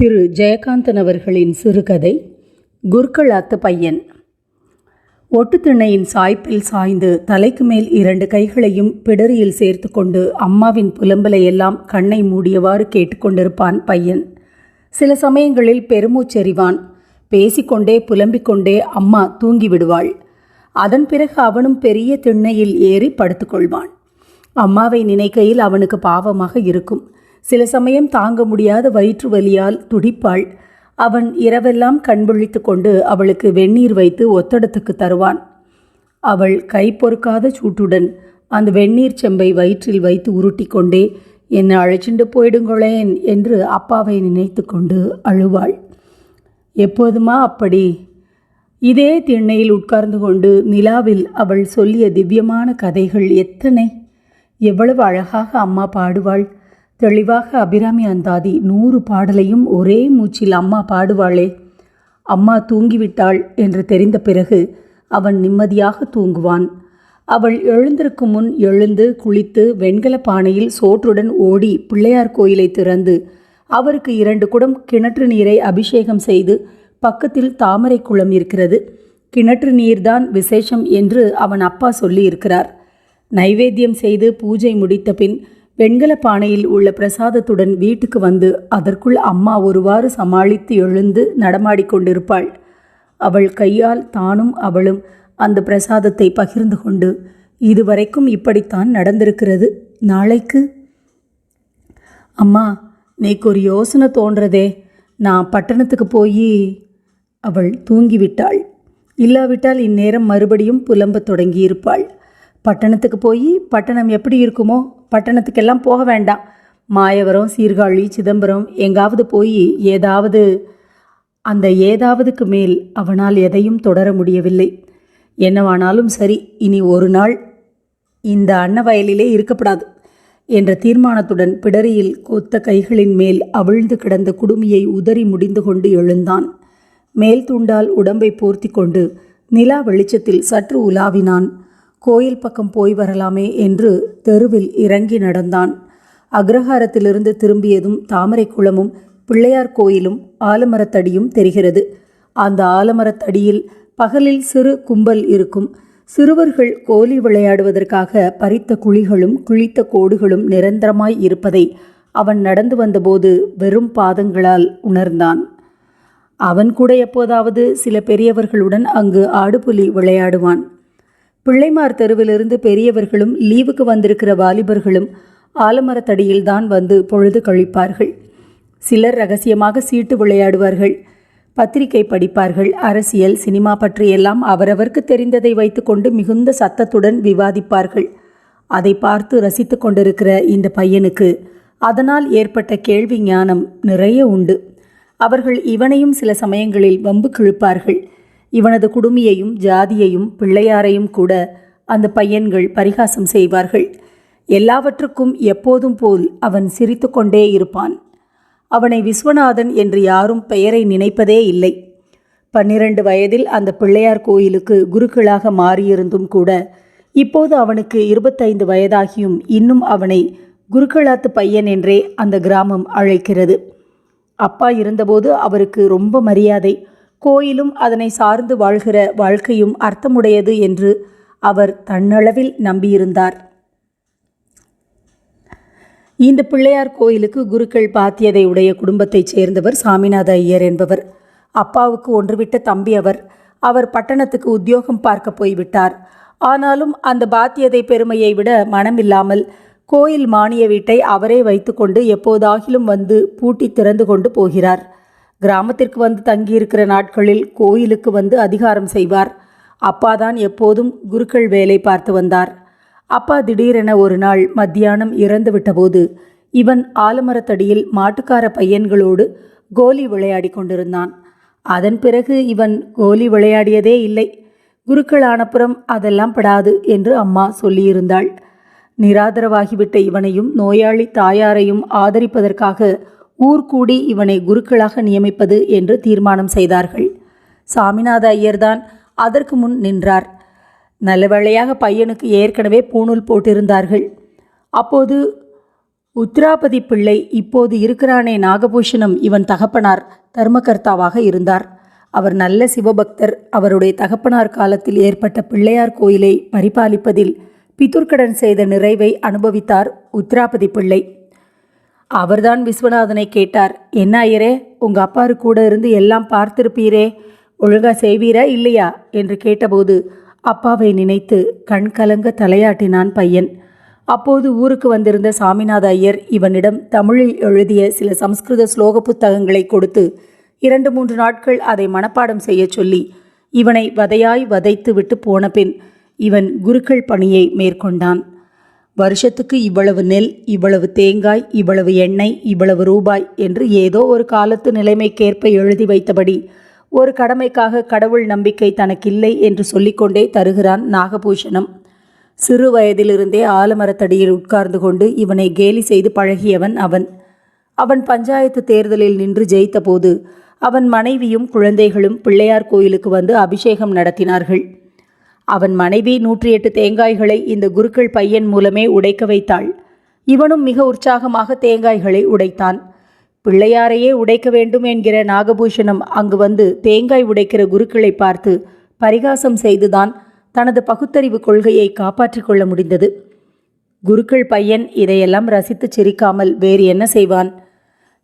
திரு ஜெயகாந்தன் அவர்களின் சிறுகதை குர்களாத்து பையன். ஒட்டுத்திண்ணையின் சாய்ப்பில் சாய்ந்து தலைக்கு மேல் இரண்டு கைகளையும் பிடரியில் சேர்த்து கொண்டு அம்மாவின் புலம்பலை எல்லாம் கண்ணை மூடியவாறு கேட்டுக்கொண்டிருப்பான் பையன். சில சமயங்களில் பெருமூச்செறிவான். பேசிக்கொண்டே புலம்பிக்கொண்டே அம்மா தூங்கிவிடுவாள். அதன் பிறகு அவனும் பெரிய திண்ணையில் ஏறி படுத்துக்கொள்வான். அம்மாவை நினைக்கையில் அவனுக்கு பாவமாக இருக்கும். சில சமயம் தாங்க முடியாத வயிற்று வலியால் துடிப்பாள். அவன் இரவெல்லாம் கண்பொழித்து கொண்டு அவளுக்கு வெந்நீர் வைத்து ஒத்தடத்துக்கு தருவான். அவள் கை பொறுக்காத சூட்டுடன் அந்த வெந்நீர் செம்பை வயிற்றில் வைத்து உருட்டி கொண்டே என்னை அழைச்சிண்டு போயிடுங்களேன் என்று அப்பாவை நினைத்து கொண்டு அழுவாள். எப்போதுமா அப்படி? இதே திண்ணையில் உட்கார்ந்து கொண்டு நிலாவில் அவள் சொல்லிய திவ்யமான கதைகள் எத்தனை? எவ்வளவு அழகாக அம்மா பாடுவாள். தெளிவாக அபிராமி அந்தாதி நூறு பாடலையும் ஒரே மூச்சில் அம்மா பாடுவாளே. அம்மா தூங்கிவிட்டாள் என்று தெரிந்த பிறகு அவன் நிம்மதியாக தூங்குவான். அவள் எழுந்திருக்கும் முன் எழுந்து குளித்து வெண்கல பானையில் சோற்றுடன் ஓடி பிள்ளையார் கோயிலை திறந்து அவருக்கு இரண்டு குடம் கிணற்று நீரை அபிஷேகம் செய்து பக்கத்தில் தாமரை குளம் இருக்கிறது. கிணற்று நீர்தான் விசேஷம் என்று அவன் அப்பா சொல்லியிருக்கிறார். நைவேத்தியம் செய்து பூஜை முடித்த பின் வெண்கல பானையில் உள்ள பிரசாதத்துடன் வீட்டுக்கு வந்து அதற்குள் அம்மா ஒருவாறு சமாளித்து எழுந்து நடமாடிக்கொண்டிருப்பாள் அவள் கையால் தானும் அவளும் அந்த பிரசாதத்தை பகிர்ந்து கொண்டு இதுவரைக்கும் இப்படித்தான் நடந்திருக்கிறது. நாளைக்கு? அம்மா நேக்கு ஒரு யோசனை தோன்றதே. நான் பட்டணத்துக்கு போய் அவள் தூங்கிவிட்டாள். இல்லாவிட்டால் இந்நேரம் மறுபடியும் புலம்பத் தொடங்கியிருப்பாள். பட்டணத்துக்கு போய் பட்டணம் எப்படி இருக்குமோ பட்டணத்துக்கெல்லாம் போக வேண்டாம். மாயவரம் சீர்காழி சிதம்பரம் எங்காவது போய் ஏதாவது அந்த ஏதாவதுக்கு மேல் அவனால் எதையும் தொடர முடியவில்லை. என்னவானாலும் சரி இனி ஒரு நாள் இந்த அன்ன வயலிலே இருக்கப்படாது என்ற தீர்மானத்துடன் பிடரியில் கொத்த கைகளின் மேல் அவிழ்ந்து கிடந்த குடுமியை உதறி முடிந்து கொண்டு எழுந்தான். மேல் துண்டால் உடம்பை போர்த்தி கொண்டு நிலா வெளிச்சத்தில் சற்று உலாவினான். கோயில் பக்கம் போய் வரலாமே என்று தெருவில் இறங்கி நடந்தான். அக்ரஹாரத்திலிருந்து திரும்பியதும் தாமரை குளமும் பிள்ளையார் கோயிலும் ஆலமரத்தடியும் தெரிகிறது. அந்த ஆலமரத்தடியில் பகலில் சிறு கும்பல் இருக்கும். சிறுவர்கள் கோலி விளையாடுவதற்காக பறித்த குழிகளும் குளித்த கோடுகளும் நிரந்தரமாய் இருப்பதை அவன் நடந்து வந்தபோது வெறும் பாதங்களால் உணர்ந்தான். அவன் கூட எப்போதாவது சில பெரியவர்களுடன் அங்கு ஆடுபுலி விளையாடுவான். பிள்ளைமார் தெருவிலிருந்து பெரியவர்களும் லீவுக்கு வந்திருக்கிற வாலிபர்களும் ஆலமரத்தடியில்தான் வந்து பொழுது கழிப்பார்கள். சிலர் ரகசியமாக சீட்டு விளையாடுவார்கள். பத்திரிகை படிப்பார்கள். அரசியல் சினிமா பற்றியெல்லாம் அவரவருக்கு தெரிந்ததை வைத்துக்கொண்டு மிகுந்த சத்தத்துடன் விவாதிப்பார்கள். அதை பார்த்து ரசித்து கொண்டிருக்கிற இந்த பையனுக்கு அதனால் ஏற்பட்ட கேள்வி ஞானம் நிறைய உண்டு. அவர்கள் இவனையும் சில சமயங்களில் வம்பு கிழிப்பார்கள். இவனது குடுமியையும் ஜாதியையும் பிள்ளையாரையும் கூட அந்த பையன்கள் பரிகாசம் செய்வார்கள். எல்லாவற்றுக்கும் எப்போதும் போல் அவன் சிரித்து கொண்டே இருப்பான். அவனை விஸ்வநாதன் என்று யாரும் பெயரை நினைப்பதே இல்லை. பன்னிரண்டு வயதில் அந்த பிள்ளையார் கோயிலுக்கு குருக்களாக மாறியிருந்தும் கூட இப்போது அவனுக்கு இருபத்தைந்து வயதாகியும் இன்னும் அவனை குருக்களாத்து பையன் என்றே அந்த கிராமம் அழைக்கிறது. அப்பா இருந்தபோது அவருக்கு ரொம்ப மரியாதை கோயிலும் அதனை சார்ந்து வாழ்கிற வாழ்க்கையும் அர்த்தமுடையது என்று அவர் தன்னளவில் நம்பியிருந்தார். இந்த பிள்ளையார் கோயிலுக்கு குருக்கள் பாத்தியதை உடைய குடும்பத்தைச் சேர்ந்தவர் சாமிநாத ஐயர் என்பவர். அப்பாவுக்கு ஒன்றுவிட்ட தம்பி அவர். அவர் பட்டணத்துக்கு உத்தியோகம் பார்க்க போய்விட்டார். ஆனாலும் அந்த பாத்தியதை பெருமையை விட மனமில்லாமல் கோயில் மானிய வீட்டை அவரே வைத்துக்கொண்டு எப்போதாகிலும் வந்து பூட்டி திறந்து கொண்டு போகிறார். கிராமத்திற்கு வந்து தங்கியிருக்கிற நாட்களில் கோயிலுக்கு வந்து அதிகாரம் செய்வார். அப்பாதான் எப்போதும் குருக்கள் வேலை பார்த்து வந்தார். அப்பா திடீரென ஒரு நாள் மத்தியானம் இறந்து விட்டபோது இவன் ஆலமரத்தடியில் மாட்டுக்கார பையன்களோடு கோலி விளையாடி கொண்டிருந்தான். அதன் பிறகு இவன் கோலி விளையாடியதே இல்லை. குருக்கள் ஆனப்புறம் அதெல்லாம் படாது என்று அம்மா சொல்லியிருந்தாள். நிராதரவாகிவிட்ட இவனையும் நோயாளி தாயாரையும் ஆதரிப்பதற்காக ஊர் கூடி இவனை குருக்களாக நியமிப்பது என்று தீர்மானம் செய்தார்கள். சாமிநாத ஐயர்தான் அதற்கு முன் நின்றார். நல்லவேளையாக பையனுக்கு ஏற்கனவே பூணூல் போட்டிருந்தார்கள். அப்போது உத்ராபதி பிள்ளை இப்போது இருக்கிறானே நாகபூஷணம் இவன் தகப்பனார் தர்மகர்த்தாவாக இருந்தார். அவர் நல்ல சிவபக்தர். அவருடைய தகப்பனார் காலத்தில் ஏற்பட்ட பிள்ளையார் கோயிலை பரிபாலிப்பதில் பிதுர்க்கடன் செய்த நிறைவை அனுபவித்தார் உத்ராபதி பிள்ளை. அவர்தான் விஸ்வநாதனை கேட்டார். என்ன ஐயரே உங்க அப்பாரு கூட இருந்து எல்லாம் பார்த்திருப்பீரே ஒழுங்கா செய்வீரா இல்லையா? என்று கேட்டபோது அப்பாவை நினைத்து கண் கலங்க தலையாட்டினான் பையன். அப்போது ஊருக்கு வந்திருந்த சாமிநாத ஐயர் இவனிடம் தமிழில் எழுதிய சில சம்ஸ்கிருத ஸ்லோக புத்தகங்களை கொடுத்து இரண்டு மூன்று நாட்கள் அதை மனப்பாடம் செய்யச் சொல்லி இவனை வதையாய் வதைத்து விட்டு போன பின் இவன் குருக்கள் பணியை மேற்கொண்டான். வருஷத்துக்கு இவ்வளவு நெல் இவ்வளவு தேங்காய் இவ்வளவு எண்ணெய் இவ்வளவு ரூபாய் என்று ஏதோ ஒரு காலத்து நிலைமைக்கேற்ப எழுதி வைத்தபடி ஒரு கடமைக்காக கடவுள் நம்பிக்கை தனக்கில்லை என்று சொல்லிக்கொண்டே தருகிறான் நாகபூஷணம். சிறு வயதிலிருந்தே ஆலமரத்தடியில் உட்கார்ந்து கொண்டு இவனை கேலி செய்து பழகியவன் அவன். அவன் பஞ்சாயத்து தேர்தலில் நின்று ஜெயித்தபோது அவன் மனைவியும் குழந்தைகளும் பிள்ளையார் கோயிலுக்கு வந்து அபிஷேகம் நடத்தினார்கள். அவன் மனைவி நூற்றி எட்டு தேங்காய்களை இந்த குருக்கள் பையன் மூலமே உடைக்க வைத்தாள். இவனும் மிக உற்சாகமாக தேங்காய்களை உடைத்தான். பிள்ளையாரையே உடைக்க வேண்டும் என்கிற நாகபூஷணம் அங்கு வந்து தேங்காய் உடைக்கிற குருக்களை பார்த்து பரிகாசம் செய்துதான் தனது பகுத்தறிவு கொள்கையை காப்பாற்றிக் கொள்ள முடிந்தது. குருக்கள் பையன் இதையெல்லாம் ரசித்து சிரிக்காமல் வேறு என்ன செய்வான்?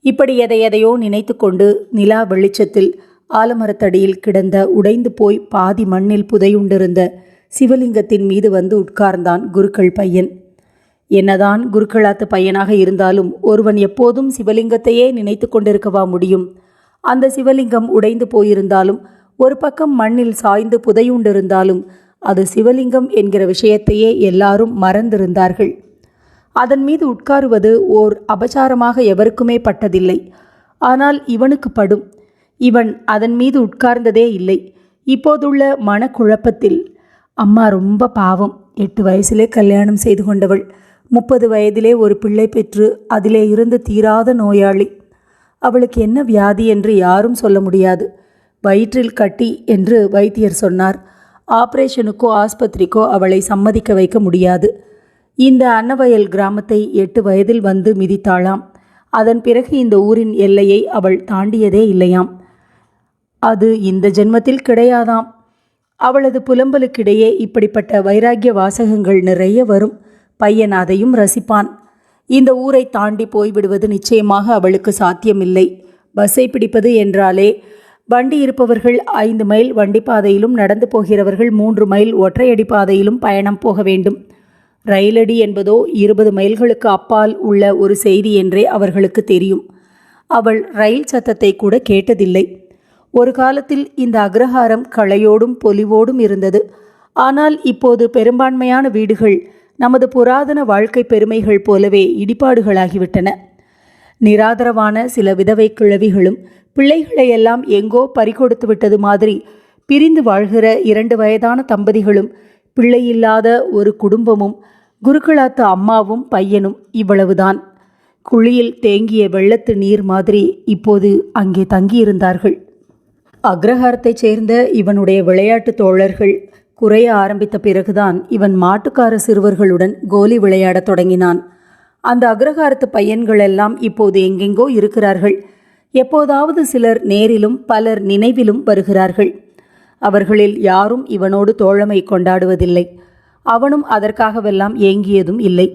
இப்படி எதை எதையோ நினைத்து கொண்டு நிலா வெளிச்சத்தில் ஆலமரத்தடியில் கிடந்த உடைந்து போய் பாதி மண்ணில் புதையுண்டிருந்த சிவலிங்கத்தின் மீது வந்து உட்கார்ந்தான் குருக்கள் பையன். என்னதான் குருக்களாத்து பையனாக இருந்தாலும் ஒருவன் எப்போதும் சிவலிங்கத்தையே நினைத்து கொண்டிருக்கவா முடியும்? அந்த சிவலிங்கம் உடைந்து போயிருந்தாலும் ஒரு பக்கம் மண்ணில் சாய்ந்து புதையுண்டிருந்தாலும் அது சிவலிங்கம் என்கிற விஷயத்தையே எல்லாரும் மறந்திருந்தார்கள். அதன் மீது உட்காருவது ஓர் அபச்சாரமாக எவருக்குமே பட்டதில்லை. ஆனால் இவனுக்கு படும். இவன் அதன் மீது உட்கார்ந்ததே இல்லை. இப்போதுள்ள மனக்குழப்பத்தில் அம்மா ரொம்ப பாவம். எட்டு வயசிலே கல்யாணம் செய்து கொண்டவள். முப்பது வயதிலே ஒரு பிள்ளை பெற்று அதிலே இருந்து தீராத நோயாளி. அவளுக்கு என்ன வியாதி என்று யாரும் சொல்ல முடியாது. வயிற்றில் கட்டி என்று வைத்தியர் சொன்னார். ஆபரேஷனுக்கோ ஆஸ்பத்திரிக்கோ அவளை சம்மதிக்க வைக்க முடியாது. இந்த அன்னவயல் கிராமத்தை எட்டு வயதில் வந்து மிதித்தாளாம். அதன் பிறகு இந்த ஊரின் எல்லையை அவள் தாண்டியதே இல்லையாம். அது இந்த ஜென்மத்தில் கிடையாதாம். அவளது புலம்பலுக்கிடையே இப்படிப்பட்ட வைராக்கிய வாசகங்கள் நிறைய வரும். பையன் அதையும் ரசிப்பான். இந்த ஊரை தாண்டி போய்விடுவது நிச்சயமாக அவளுக்கு சாத்தியமில்லை. பஸ்ஸை பிடிப்பது என்றாலே வண்டி இருப்பவர்கள் ஐந்து மைல் வண்டி பாதையிலும் நடந்து போகிறவர்கள் மூன்று மைல் ஒற்றையடி பாதையிலும் பயணம் போக வேண்டும். ரயிலடி என்பதோ இருபது மைல்களுக்கு அப்பால் உள்ள ஒரு செய்தி என்றே அவர்களுக்கு தெரியும். அவள் ரயில் சத்தத்தை கூட கேட்டதில்லை. ஒரு காலத்தில் இந்த அக்ரஹாரம் களையோடும் பொலிவோடும் இருந்தது. ஆனால் இப்போது பெரும்பான்மையான வீடுகள் நமது புராதன வாழ்க்கை பெருமைகள் போலவே இடிபாடுகளாகிவிட்டன. நிராதரவான சில விதவை கிழவிகளும் பிள்ளைகளையெல்லாம் எங்கோ பறிகொடுத்து விட்டது மாதிரி பிரிந்து வாழ்கிற இரண்டு வயதான தம்பதிகளும் பிள்ளையில்லாத ஒரு குடும்பமும் குருக்களாத்து அம்மாவும் பையனும் இவ்வளவுதான். குழியில் தேங்கிய வெள்ளத்து நீர் மாதிரி இப்போது அங்கே தங்கியிருந்தார்கள். அக்ரஹாரத்தைச் சேர்ந்த இவனுடைய விளையாட்டு தோழர்கள் குறைய ஆரம்பித்த பிறகுதான் இவன் மாட்டுக்கார சிறுவர்களுடன் கோலி விளையாடத் தொடங்கினான். அந்த அக்ரஹாரத்து பையன்கள் எல்லாம் இப்போது எங்கெங்கோ இருக்கிறார்கள். எப்போதாவது சிலர் நேரிலும் பலர் நினைவிலும் வருகிறார்கள். அவர்களில் யாரும் இவனோடு தோழமை கொண்டாடுவதில்லை. அவனும் அதற்காகவெல்லாம் ஏங்கியதும் இல்லை.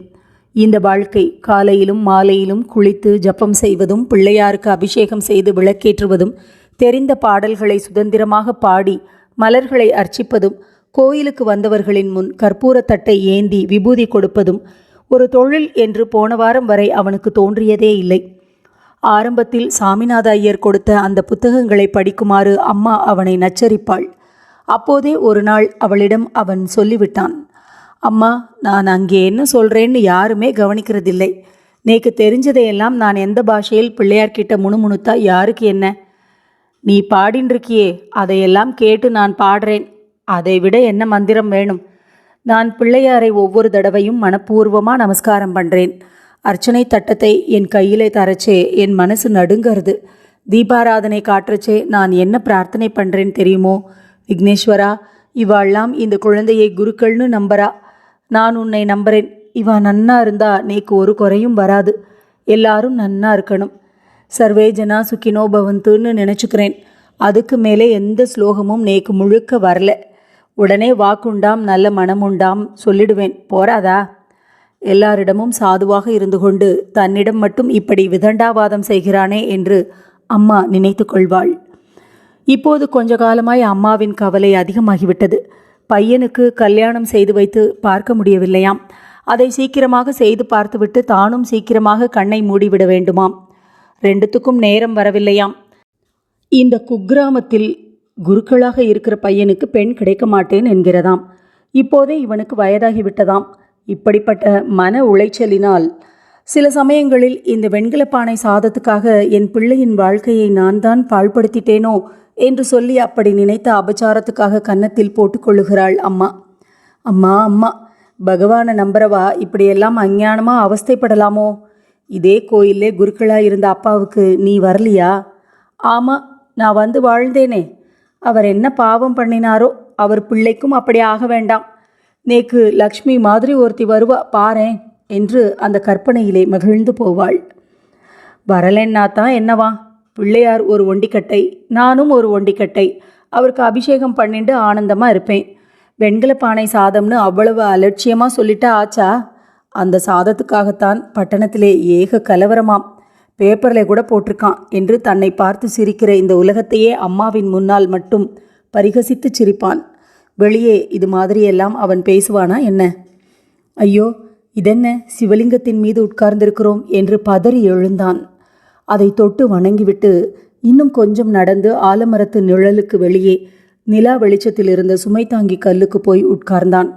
இந்த வாழ்க்கை காலையிலும் மாலையிலும் குளித்து ஜப்பம் செய்வதும் பிள்ளையாருக்கு அபிஷேகம் செய்து விளக்கேற்றுவதும் தெரிந்த பாடல்களை சுதந்திரமாக பாடி மலர்களை அர்ச்சிப்பதும் கோயிலுக்கு வந்தவர்களின் முன் கற்பூரத்தட்டை ஏந்தி விபூதி கொடுப்பதும் ஒரு தொழில் என்று போன வாரம் வரை அவனுக்கு தோன்றியதே இல்லை. ஆரம்பத்தில் சாமிநாத ஐயர் கொடுத்த அந்த புத்தகங்களை படிக்குமாறு அம்மா அவனை நச்சரிப்பாள். அப்போதே ஒரு நாள் அவளிடம் அவன் சொல்லிவிட்டான் அம்மா நான் அங்கே என்ன சொல்கிறேன்னு யாருமே கவனிக்கிறதில்லை. நேக்கு தெரிஞ்சதையெல்லாம் நான் எந்த பாஷையில் பிள்ளையார்கிட்ட முணுமுணுத்தா யாருக்கு என்ன? நீ பாடின்றிருக்கியே அதையெல்லாம் கேட்டு நான் பாடுறேன். அதை விட என்ன மந்திரம் வேணும்? நான் பிள்ளையாரை ஒவ்வொரு தடவையும் மனப்பூர்வமாக நமஸ்காரம் பண்ணுறேன் அர்ச்சனை தட்டத்தை என் கையிலே தரச்சே என் மனசு நடுங்கிறது தீபாராதனை காட்டுறச்சே நான் என்ன பிரார்த்தனை பண்ணுறேன் தெரியுமோ? விக்னேஸ்வரா இவாள்லாம் இந்த குழந்தையை குருக்கள்னு நம்புறா. நான் உன்னை நம்புறேன். இவா நன்னா இருந்தா நீக்கு ஒரு குறையும் வராது. எல்லாரும் நன்னா இருக்கணும். சர்வே ஜனா சுக்கினோ பவந்துன்னு நினச்சிக்கிறேன். அதுக்கு மேலே எந்த ஸ்லோகமும் நேக்கு முழுக்க வரல. உடனே வாக்குண்டாம் நல்ல மனமுண்டாம் சொல்லிடுவேன். போராதா எல்லாரிடமும் சாதுவாக இருந்து கொண்டு தன்னிடம் மட்டும் இப்படி விதண்டாவாதம் செய்கிறானே என்று அம்மா நினைத்து கொள்வாள். இப்போது கொஞ்ச காலமாய் அம்மாவின் கவலை அதிகமாகிவிட்டது. பையனுக்கு கல்யாணம் செய்து வைத்து பார்க்க முடியவில்லையாம். அதை சீக்கிரமாக செய்து பார்த்துவிட்டு தானும் சீக்கிரமாக கண்ணை மூடிவிட வேண்டுமாம். ரெண்டுத்துக்கும் நேரம் வரவில்லையாம். இந்த குக்கிராமத்தில் குருக்களாக இருக்கிற பையனுக்கு பெண் கிடைக்க மாட்டேன் என்கிறதாம். இப்போதே இவனுக்கு வயதாகிவிட்டதாம். இப்படிப்பட்ட மன உளைச்சலினால் சில சமயங்களில் இந்த வெண்கல பானை சாதத்துக்காக என் பிள்ளையின் வாழ்க்கையை நான் தான் பாழ்படுத்திட்டேனோ என்று சொல்லி அப்படி நினைத்த அபச்சாரத்துக்காக கன்னத்தில் போட்டுக்கொள்ளுகிறாள் அம்மா. அம்மா அம்மா பகவானை நம்புறவா? இப்படியெல்லாம் அஞ்ஞானமாக அவஸ்தைப்படலாமோ? இதே கோயிலே குருக்களாக இருந்த அப்பாவுக்கு நீ வரலையா? ஆமாம் நான் வந்து வாழ்ந்தேனே. அவர் என்ன பாவம் பண்ணினாரோ அவர் பிள்ளைக்கும் அப்படி ஆக வேண்டாம். நேக்கு லக்ஷ்மி மாதிரி ஒருத்தி வருவா பாரேன் என்று அந்த கற்பனையிலே மகிழ்ந்து போவாள். வரலன்னா தான் என்னவா? பிள்ளையார் ஒரு ஒண்டிக்கட்டை நானும் ஒரு ஒண்டிக்கட்டை. அவருக்கு அபிஷேகம் பண்ணிட்டு ஆனந்தமாக இருப்பேன். வெண்கல பானை சாதம்னு அவ்வளவு அலட்சியமாக சொல்லிட்டா ஆச்சா? அந்த சாதத்துக்காகத்தான் பட்டணத்திலே ஏக கலவரமாம். பேப்பரில் கூட போட்டிருக்கான் என்று தன்னை பார்த்து சிரிக்கிற இந்த உலகத்தையே அம்மாவின் முன்னால் மட்டும் பரிகசித்து சிரிப்பான். வெளியே இது மாதிரியெல்லாம் அவன் பேசுவானா என்ன? ஐயோ இதென்ன சிவலிங்கத்தின் மீது உட்கார்ந்திருக்கிறோம் என்று பதறி எழுந்தான். அதை தொட்டு வணங்கிவிட்டு இன்னும் கொஞ்சம் நடந்து ஆலமரத்து நிழலுக்கு வெளியே நிலா வெளிச்சத்தில் இருந்த சுமை தாங்கி கல்லுக்கு போய் உட்கார்ந்தான்.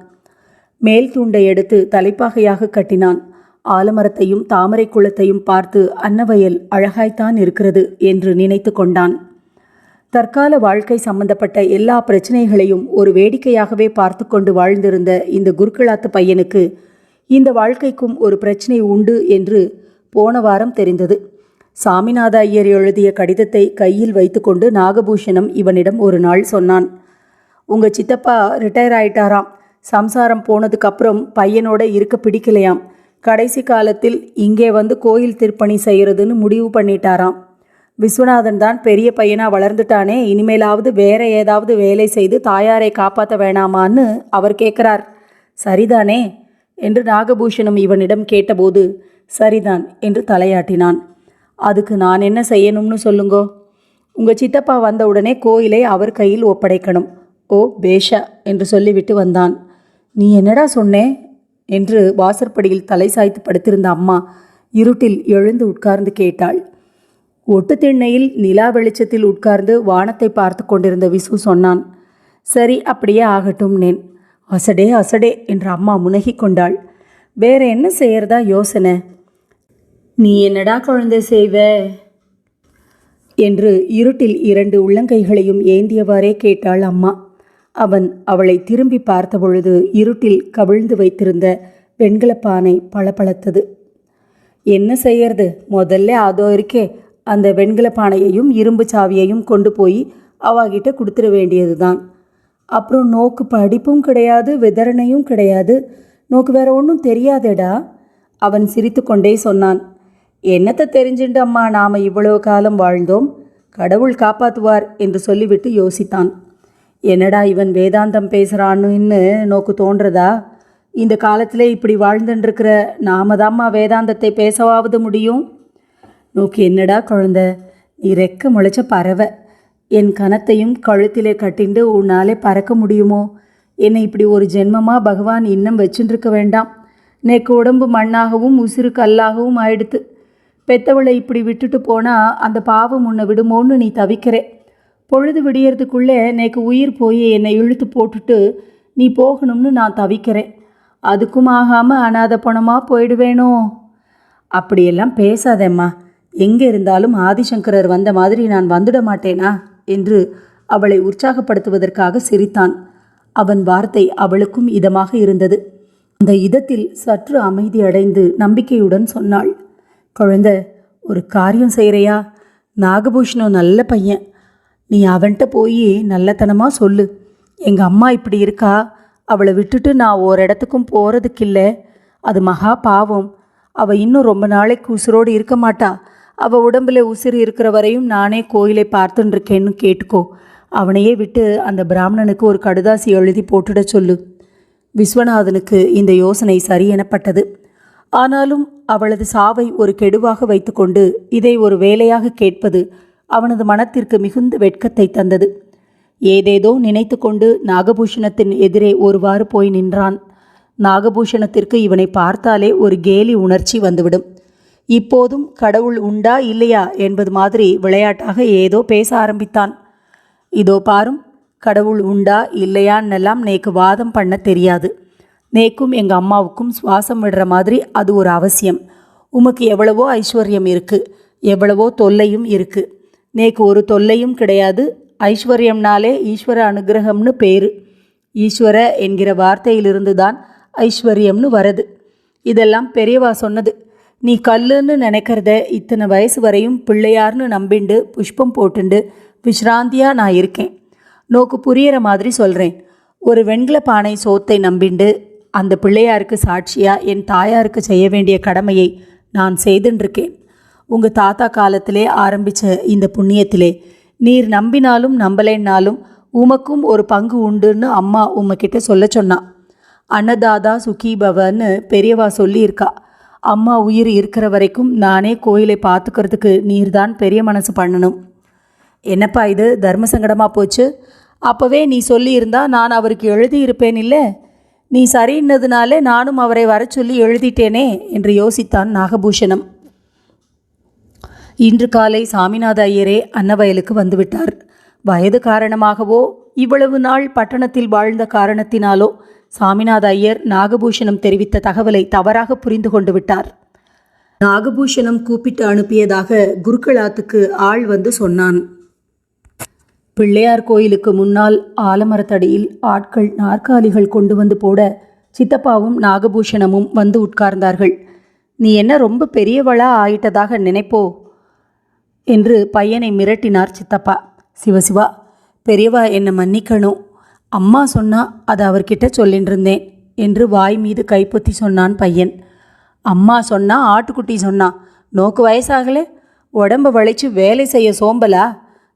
மேல் தூண்டை எடுத்து தலைப்பாகையாக கட்டினான். ஆலமரத்தையும் தாமரை குளத்தையும் பார்த்து அன்னவயல் அழகாய்த்தான் இருக்கிறது என்று நினைத்து கொண்டான். தற்கால வாழ்க்கை சம்பந்தப்பட்ட எல்லா பிரச்சனைகளையும் ஒரு வேடிக்கையாகவே பார்த்து கொண்டு வாழ்ந்திருந்த இந்த குருக்களாத்து பையனுக்கு இந்த வாழ்க்கைக்கும் ஒரு பிரச்சனை உண்டு என்று போன வாரம் தெரிந்தது. சாமிநாத ஐயர் எழுதிய கடிதத்தை கையில் வைத்துக்கொண்டு நாகபூஷணம் இவனிடம் ஒரு நாள் சொன்னான். உங்கள் சித்தப்பா ரிட்டையர் ஆயிட்டாராம். சம்சாரம் போனதுக்கு அப்புறம் பையனோட இருக்க பிடிக்கலையாம். கடைசி காலத்தில் இங்கே வந்து கோயில் திருப்பணி செய்யறதுன்னு முடிவு பண்ணிட்டாராம். விஸ்வநாதன் தான் பெரிய பையனா வளர்ந்துட்டானே இனிமேலாவது வேற ஏதாவது வேலை செய்து தாயாரை காப்பாற்ற வேணாமான்னு அவர் கேட்கிறார் சரிதானே? என்று நாகபூஷணம் இவனிடம் கேட்டபோது சரிதான் என்று தலையாட்டினான். அதுக்கு நான் என்ன செய்யணும்னு சொல்லுங்கோ? உங்கள் சித்தப்பா வந்த உடனே கோயிலை அவர் கையில் ஒப்படைக்கணும். ஓ பேஷா என்று சொல்லிவிட்டு வந்தான். நீ என்னடா சொன்னே? என்று வாசற்படியில் தலை சாய்த்து படுத்திருந்த அம்மா இருட்டில் எழுந்து உட்கார்ந்து கேட்டாள். ஒட்டு திண்ணையில் நிலா வெளிச்சத்தில் உட்கார்ந்து வானத்தை பார்த்து கொண்டிருந்த விசு சொன்னான் சரி அப்படியே ஆகட்டும் நேன். அசடே அசடே என்று அம்மா முனகிக் கொண்டாள். வேற என்ன செய்யறதா யோசனை? நீ என்னடா குழந்தை செய்வ? என்று இருட்டில் இரண்டு உள்ளங்கைகளையும் ஏந்தியவாறே கேட்டாள் அம்மா. அவன் அவளை திரும்பி பார்த்தபொழுது இருட்டில் கவிழ்ந்து வைத்திருந்த வெண்கலப்பானை பளபளத்தது. என்ன செய்யறது? முதல்ல அதோ இருக்கே. அந்த வெண்கல பானையையும் இரும்பு சாவியையும் கொண்டு போய் அவாகிட்ட கொடுத்துட வேண்டியது தான் அப்புறம் நோக்கு படிப்பும் கிடையாது விதரணையும் கிடையாது. நோக்கு வேற ஒன்றும் தெரியாதேடா. அவன் சிரித்துக்கொண்டே சொன்னான். என்னத்தை தெரிஞ்சுண்டு அம்மா நாம இவ்வளவு காலம் வாழ்ந்தோம்? கடவுள் காப்பாற்றுவார் என்று சொல்லிவிட்டு யோசித்தான். என்னடா இவன் வேதாந்தம் பேசுகிறான்னு நோக்கு தோன்றதா? இந்த காலத்தில் இப்படி வாழ்ந்துட்டுருக்கிற நாம தாம்மா வேதாந்தத்தை பேசவாவது முடியும்? நோக்கி என்னடா குழந்த நீ ரெக்க முளைச்ச பறவை. என் கனத்தையும் கழுத்திலே கட்டிண்டு உன்னாலே பறக்க முடியுமோ? என்னை இப்படி ஒரு ஜென்மமாக பகவான் இன்னும் வச்சுட்டுருக்க வேண்டாம். நேக்கு உடம்பு மண்ணாகவும் உசிறு கல்லாகவும் ஆயிடுத்து. பெத்தவளை இப்படி விட்டுட்டு போனால் அந்த பாவம் உன்னை விடுமோன்னு நீ தவிக்கிறே. பொழுது விடியறதுக்குள்ளே நேக்கு உயிர் போய் என்னை இழுத்து போட்டுட்டு நீ போகணும்னு நான் தவிக்கிறேன். அதுக்கும் ஆகாமல் அனாதை பணமாக போயிடுவேனோ? அப்படியெல்லாம் பேசாதேம்மா. எங்கே இருந்தாலும் ஆதிசங்கரர் வந்த மாதிரி நான் வந்துட மாட்டேனா? என்று அவளை உற்சாகப்படுத்துவதற்காக சிரித்தான். அவன் வார்த்தை அவளுக்கும் இதமாக இருந்தது. அந்த இதத்தில் சற்று அமைதி அடைந்து நம்பிக்கையுடன் சொன்னாள். குழந்தை ஒரு காரியம் செய்கிறையா நாகபூஷணம் நல்ல பையன். நீ அவன்கிட்ட போய் நல்லத்தனமாக சொல்லு. எங்கள் அம்மா இப்படி இருக்கா? அவளை விட்டுட்டு நான் ஒரு இடத்துக்கும் போகிறதுக்கு இல்லை அது மகா பாவம். அவள் இன்னும் ரொம்ப நாளைக்கு உசுரோடு இருக்க மாட்டா. அவள் உடம்புல உசிறு இருக்கிற வரையும் நானே கோயிலை பார்த்துட்டுருக்கேன்னு கேட்டுக்கோ. அவனையே விட்டு அந்த பிராமணனுக்கு ஒரு கடுதாசி எழுதி போட்டுட சொல்லு. விஸ்வநாதனுக்கு இந்த யோசனை சரி எனப்பட்டது. ஆனாலும் அவளது சாவை ஒரு கெடுவாக வைத்துக்கொண்டு இதை ஒரு வேலையாக கேட்பது அவனது மனத்திற்கு மிகுந்த வெட்கத்தை தந்தது. ஏதேதோ நினைத்து கொண்டு நாகபூஷணத்தின் எதிரே ஒருவாறு போய் நின்றான். நாகபூஷணத்திற்கு இவனை பார்த்தாலே ஒரு கேலி உணர்ச்சி வந்துவிடும். இப்போதும் கடவுள் உண்டா இல்லையா என்பது மாதிரி விளையாட்டாக ஏதோ பேச ஆரம்பித்தான். இதோ பாரும் கடவுள் உண்டா இல்லையான்னெல்லாம் நேக்கு வாதம் பண்ண தெரியாது. நேக்கும் எங்கள் அம்மாவுக்கும் சுவாசம் விடுற மாதிரி அது ஒரு அவசியம். உமக்கு எவ்வளவோ ஐஸ்வர்யம் இருக்கு எவ்வளவோ தொல்லையும் இருக்குது நேக்கு ஒரு தொல்லையும் கிடையாது. ஐஸ்வர்யம்னாலே ஈஸ்வர அனுகிரகம்னு பேர். ஈஸ்வர என்கிற வார்த்தையிலிருந்து தான் ஐஸ்வர்யம்னு வரது. இதெல்லாம் பெரியவா சொன்னது. நீ கல்லுன்னு நினைக்கிறத இத்தனை வயசு வரையும் பிள்ளையார்னு நம்பிண்டு புஷ்பம் போட்டுண்டு விஷ்ராந்தியாக நான் இருக்கேன். நோக்கு புரியற மாதிரி சொல்கிறேன் ஒரு வெண்கல பானை சோத்தை நம்பிண்டு அந்த பிள்ளையாருக்கு சாட்சியாக என் தாயாருக்கு செய்ய வேண்டிய கடமையை நான் செய்துன்றிருக்கேன். உங்கள் தாத்தா காலத்திலே ஆரம்பித்த இந்த புண்ணியத்திலே. நீர் நம்பினாலும் நம்பலைன்னாலும் உமக்கும் ஒரு பங்கு உண்டுன்னு அம்மா உமக்கிட்ட சொல்ல சொன்னான் அன்னதாதா சுகி பவன்னு பெரியவா சொல்லியிருக்கா. அம்மா உயிர் இருக்கிற வரைக்கும் நானே கோயிலை பார்த்துக்கிறதுக்கு நீர்தான் பெரிய மனசு பண்ணணும். என்னப்பா இது தர்ம சங்கடமாக போச்சு? அப்போவே நீ சொல்லியிருந்தா நான் அவருக்கு எழுதியிருப்பேன் இல்லை நீ சரின்னதுனாலே நானும் அவரை வர சொல்லி எழுதிட்டேனே என்று யோசித்தான் நாகபூஷணம். இன்று காலை சாமிநாத ஐயரே அன்னவயலுக்கு வந்துவிட்டார். வயது காரணமாகவோ இவ்வளவு நாள் பட்டணத்தில் வாழ்ந்த காரணத்தினாலோ சாமிநாத ஐயர் நாகபூஷணம் தெரிவித்த தகவலை தவறாக புரிந்து கொண்டு விட்டார். நாகபூஷணம் கூப்பிட்டு அனுப்பியதாக குருக்களாத்துக்கு ஆள் வந்து சொன்னான். பிள்ளையார் கோயிலுக்கு முன்னால் ஆலமரத்தடியில் ஆட்கள் நாற்காலிகள் கொண்டு வந்து போட சித்தப்பாவும் நாகபூஷணமும் வந்து உட்கார்ந்தார்கள். நீ என்ன ரொம்ப பெரியவளா ஆயிட்டதாக நினைப்போ? என்று பையனை மிரட்டினார் சித்தப்பா. சிவசிவா பெரியவா என்னை மன்னிக்கணும். அம்மா சொன்னா அதை அவர்கிட்ட சொல்லின்றிருந்தேன் என்று வாய் மீது கைப்பொத்தி சொன்னான் பையன். அம்மா சொன்னா ஆட்டுக்குட்டி சொன்னா நோக்கு வயசாகலே உடம்ப வளைச்சு வேலை செய்ய சோம்பலா?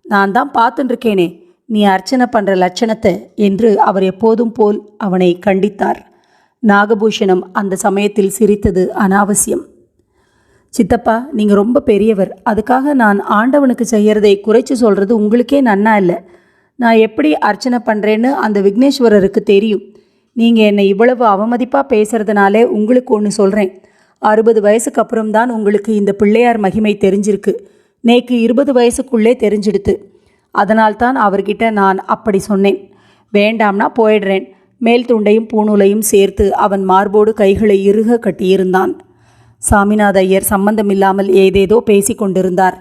நான் தான் பார்த்துட்டுருக்கேனே நீ அர்ச்சனை பண்ணுற லட்சணத்தை என்று அவர் எப்போதும் போல் அவனை கண்டித்தார். நாகபூஷணம் அந்த சமயத்தில் சிரித்தது அனாவசியம். சித்தப்பா நீங்கள் ரொம்ப பெரியவர். அதுக்காக நான் ஆண்டவனுக்கு செய்கிறதை குறைச்சி சொல்கிறது உங்களுக்கே நன்னா இல்லை. நான் எப்படி அர்ச்சனை பண்ணுறேன்னு அந்த விக்னேஸ்வரருக்கு தெரியும். நீங்கள் என்னை இவ்வளவு அவமதிப்பாக பேசுகிறதுனாலே உங்களுக்கு ஒன்று சொல்கிறேன் அறுபது வயசுக்கு அப்புறம் தான் உங்களுக்கு இந்த பிள்ளையார் மகிமை தெரிஞ்சிருக்கு. நேக்கு இருபது வயசுக்குள்ளே தெரிஞ்சிடுத்து. அதனால்தான் அவர்கிட்ட நான் அப்படி சொன்னேன். வேண்டாம்னா போயிடுறேன். மேல் துண்டையும் பூணூலையும் சேர்த்து அவன் மார்போடு கைகளை இறுக கட்டியிருந்தான். சாமிநாத ஐயர் சம்பந்தமில்லாமல் ஏதேதோ பேசி கொண்டிருந்தார்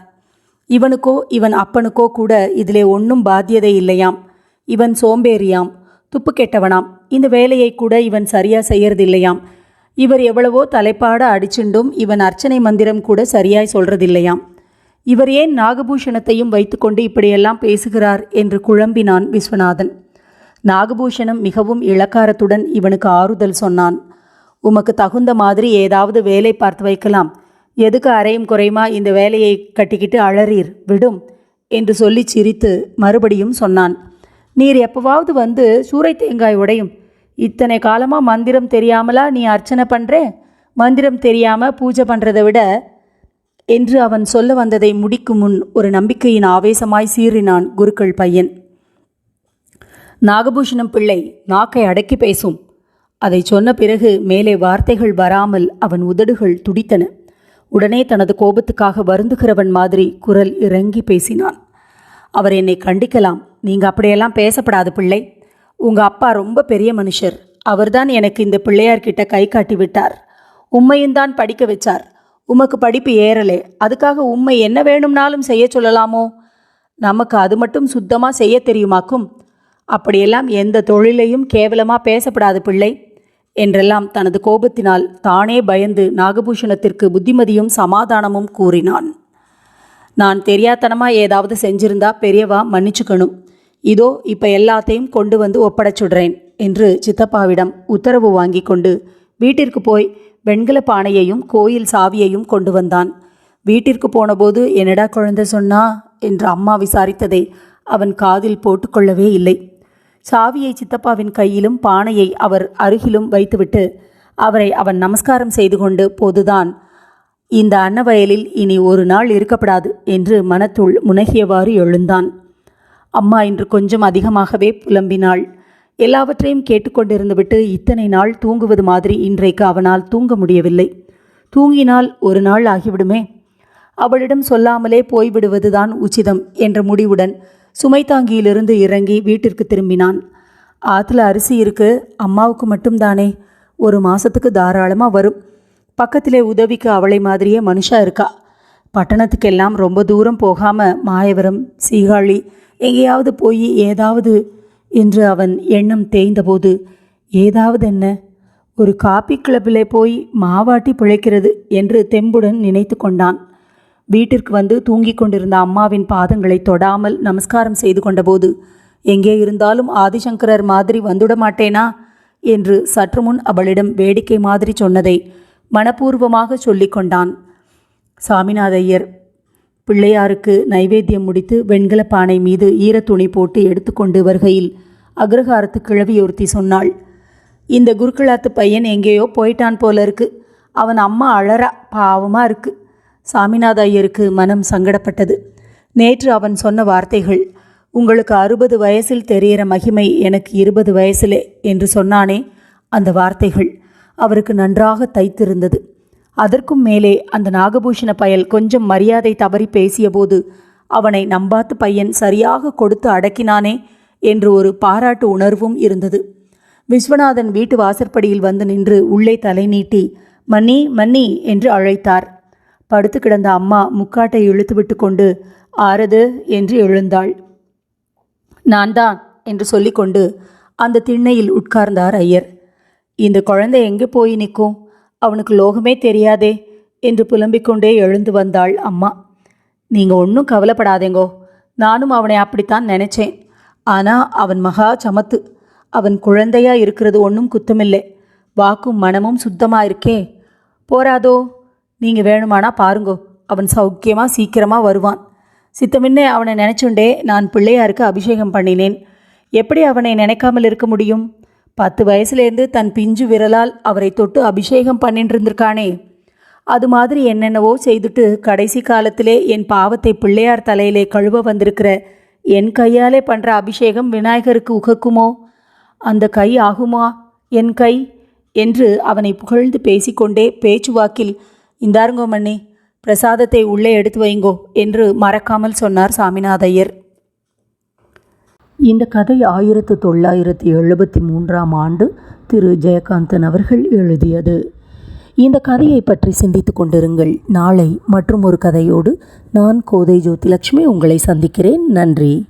இவனுக்கோ இவன் அப்பனுக்கோ கூட இதிலே ஒன்றும் பாத்தியதை இல்லையாம். இவன் சோம்பேறியாம் துப்பு கெட்டவனாம் இந்த வேலையை கூட இவன் சரியா செய்யறதில்லையாம். இவர் எவ்வளவோ தலைப்பாட அடிச்சுண்டும் இவன் அர்ச்சனை மந்திரம் கூட சரியாய் சொல்றதில்லையாம். இவர் ஏன் நாகபூஷணத்தையும் வைத்துக்கொண்டு இப்படியெல்லாம் பேசுகிறார் என்று குழம்பினான் விஸ்வநாதன். நாகபூஷணம் மிகவும் இளக்காரத்துடன் இவனுக்கு ஆறுதல் சொன்னான். உமக்கு தகுந்த மாதிரி ஏதாவது வேலை பார்த்து வைக்கலாம். எதுக்கு அறையும் குறையுமா? இந்த வேலையை கட்டிக்கிட்டு அழறீர் விடும் என்று சொல்லி சிரித்து மறுபடியும் சொன்னான். நீர் எப்பவாவது வந்து சூறை தேங்காய் உடையும். இத்தனை காலமாக மந்திரம் தெரியாமலா நீ அர்ச்சனை பண்ணுறே மந்திரம் தெரியாமல் பூஜை பண்ணுறதை விட என்று அவன் சொல்ல வந்ததை முடிக்கும் முன் ஒரு நம்பிக்கையின் ஆவேசமாய் சீறினான் குருக்கள் பையன். நாகபூஷணம் பிள்ளை நாக்கை அடக்கி பேசும். அதை சொன்ன பிறகு மேலே வார்த்தைகள் வராமல் அவன் உதடுகள் துடித்தன. உடனே தனது கோபத்துக்காக வருந்துகிறவன் மாதிரி குரல் இறங்கி பேசினான். அவர் என்னை கண்டிக்கலாம். நீங்கள் அப்படியெல்லாம் பேசப்படாது பிள்ளை. உங்க அப்பா ரொம்ப பெரிய மனுஷர். அவர்தான் எனக்கு இந்த பிள்ளையார்கிட்ட கை காட்டி விட்டார். உம்மையும் தான் படிக்க வச்சார். உமக்கு படிப்பு ஏறலே. அதுக்காக உம்மை என்ன வேணும்னாலும் செய்ய சொல்லலாமோ? நமக்கு அது மட்டும் சுத்தமாக செய்ய தெரியுமாக்கும்? அப்படியெல்லாம் எந்த தொழிலையும் கேவலமாக பேசப்படாது பிள்ளை. என்றெல்லாம் தனது கோபத்தினால் தானே பயந்து நாகபூஷணத்திற்கு புத்திமதியும் சமாதானமும் கூறினான். நான் தெரியாதனமாக ஏதாவது செஞ்சிருந்தா பெரியவா மன்னிச்சுக்கணும். இதோ இப்போ எல்லாத்தையும் கொண்டு வந்து ஒப்படைச்சுடுறேன் என்று சித்தப்பாவிடம் உத்தரவு வாங்கி கொண்டு வீட்டிற்கு போய் வெண்கல பானையையும் கோயில் சாவியையும் கொண்டு வந்தான். வீட்டிற்கு போனபோது என்னடா குழந்தை சொன்னா? என்று அம்மா விசாரித்ததை அவன் காதில் போட்டுக்கொள்ளவே இல்லை. சாவியை சித்தப்பாவின் கையிலும் பானையை அவர் அருகிலும் வைத்துவிட்டு அவரை அவன் நமஸ்காரம் செய்து கொண்டு போதுதான். இந்த அன்னவயலில் இனி ஒரு நாள் இருக்கப்படாது என்று மனத்துள் முனகியவாறு எழுந்தான். அம்மா இன்று கொஞ்சம் அதிகமாகவே புலம்பினாள். எல்லாவற்றையும் கேட்டுக்கொண்டிருந்துவிட்டு இத்தனை நாள் தூங்குவது மாதிரி இன்றைக்கு அவனால் தூங்க முடியவில்லை. தூங்கினால் ஒரு நாள் ஆகிவிடுமே. அவளிடம் சொல்லாமலே போய்விடுவதுதான் உச்சிதம் என்ற முடிவுடன் சுமை தாங்கியிலிருந்து இறங்கி வீட்டிற்கு திரும்பினான். ஆற்றுல அரிசி இருக்கு அம்மாவுக்கு மட்டும்தானே. ஒரு மாதத்துக்கு தாராளமாக வரும். பக்கத்திலே உதவிக்கு அவளை மாதிரியே மனுஷா இருக்கா. பட்டணத்துக்கெல்லாம் ரொம்ப தூரம் போகாமல் மாயவரம் சீகாழி எங்கேயாவது போய் ஏதாவது என்று அவன் எண்ணம் தேய்ந்தபோது ஏதாவது என்ன? ஒரு காப்பி கிளப்பிலே போய் மாவாட்டி பிழைக்கிறது என்று தெம்புடன் நினைத்து கொண்டான். வீட்டிற்கு வந்து தூங்கிக் கொண்டிருந்த அம்மாவின் பாதங்களை தொடாமல் நமஸ்காரம் செய்து கொண்டபோது எங்கே இருந்தாலும் ஆதிசங்கரர் மாதிரி வந்துட மாட்டேனா? என்று சற்று முன் அவளிடம் வேடிக்கை மாதிரி சொன்னதை மனப்பூர்வமாக சொல்லிக்கொண்டான் கொண்டான். பிள்ளையாருக்கு நைவேத்தியம் முடித்து வெண்கல பானை மீது ஈரத்துணி போட்டு எடுத்துக்கொண்டு வருகையில் அக்ரஹாரத்து கிழவியொருத்தி சொன்னாள் இந்த குருக்களாத்து பையன் எங்கேயோ போயிட்டான் போல இருக்கு. அவன் அம்மா அழறா பாவமாக இருக்குது சாமிநாத ஐயருக்கு மனம் சங்கடப்பட்டது. நேற்று அவன் சொன்ன வார்த்தைகள் உங்களுக்கு அறுபது வயசில் தெரிகிற மகிமை எனக்கு இருபது வயசிலே என்று சொன்னானே அந்த வார்த்தைகள். அவருக்கு நன்றாக தைத்திருந்தது. அதற்கும் மேலே அந்த நாகபூஷண பயல் கொஞ்சம் மரியாதை தவறி பேசியபோது அவனை நம்பாத்து பையன் சரியாக கொடுத்து அடக்கினானே என்று ஒரு பாராட்டு உணர்வும் இருந்தது. விஸ்வநாதன் வீட்டு வாசற்படியில் வந்து நின்று உள்ளே தலை நீட்டி மன்னி மன்னி என்று அழைத்தார். படுத்து கிடந்த அம்மா முக்காட்டை இழுத்துவிட்டு கொண்டு ஆறது என்று எழுந்தாள். நான் தான் என்று சொல்லிக்கொண்டு அந்த திண்ணையில் உட்கார்ந்தார் ஐயர். இந்த குழந்தை எங்கே போய் நிற்கும்? அவனுக்கு லோகமே தெரியாதே என்று புலம்பிக் கொண்டே எழுந்து வந்தாள் அம்மா. நீங்கள் ஒன்றும் கவலைப்படாதேங்கோ. நானும் அவனை அப்படித்தான் நினச்சேன். ஆனால் அவன் மகா சமத்து. அவன் குழந்தையா இருக்கிறது ஒன்றும் குத்தமில்லை. வாக்கும் மனமும் சுத்தமாக இருக்கே போராதோ நீங்கள் வேணுமானா பாருங்கோ. அவன் சௌக்கியமாக சீக்கிரமாக வருவான். சித்தமின்னே அவனை நினச்சுண்டே நான் பிள்ளையாருக்கு அபிஷேகம் பண்ணினேன். எப்படி அவனை நினைக்காமல் இருக்க முடியும்? பத்து வயசுலேருந்து தன் பிஞ்சு விரலால் அவரை தொட்டு அபிஷேகம் பண்ணிட்டு இருந்திருக்கானே அது மாதிரி என்னென்னவோ செய்துட்டு கடைசி காலத்திலே என் பாவத்தை பிள்ளையார் தலையிலே கழுவ வந்திருக்கிற என் கையாலே பண்ணுற அபிஷேகம் விநாயகருக்கு உகக்குமோ? அந்த கை ஆகுமா? என் கை? என்று அவனை புகழ்ந்து பேசிக்கொண்டே பேச்சுவாக்கில் இந்தாருங்கோ மண்ணி பிரசாதத்தை உள்ளே எடுத்து வைங்கோ என்று மறக்காமல் சொன்னார் சாமிநாதையர். இந்த கதை ஆயிரத்து தொள்ளாயிரத்தி எழுபத்தி மூன்றாம் ஆண்டு திரு. ஜெயகாந்தன் அவர்கள் எழுதியது. இந்த கதையை பற்றி சிந்தித்துக் கொண்டிருங்கள். நாளை மற்றும் ஒரு கதையோடு நான் கோதை ஜோதிலட்சுமி உங்களை சந்திக்கிறேன். நன்றி.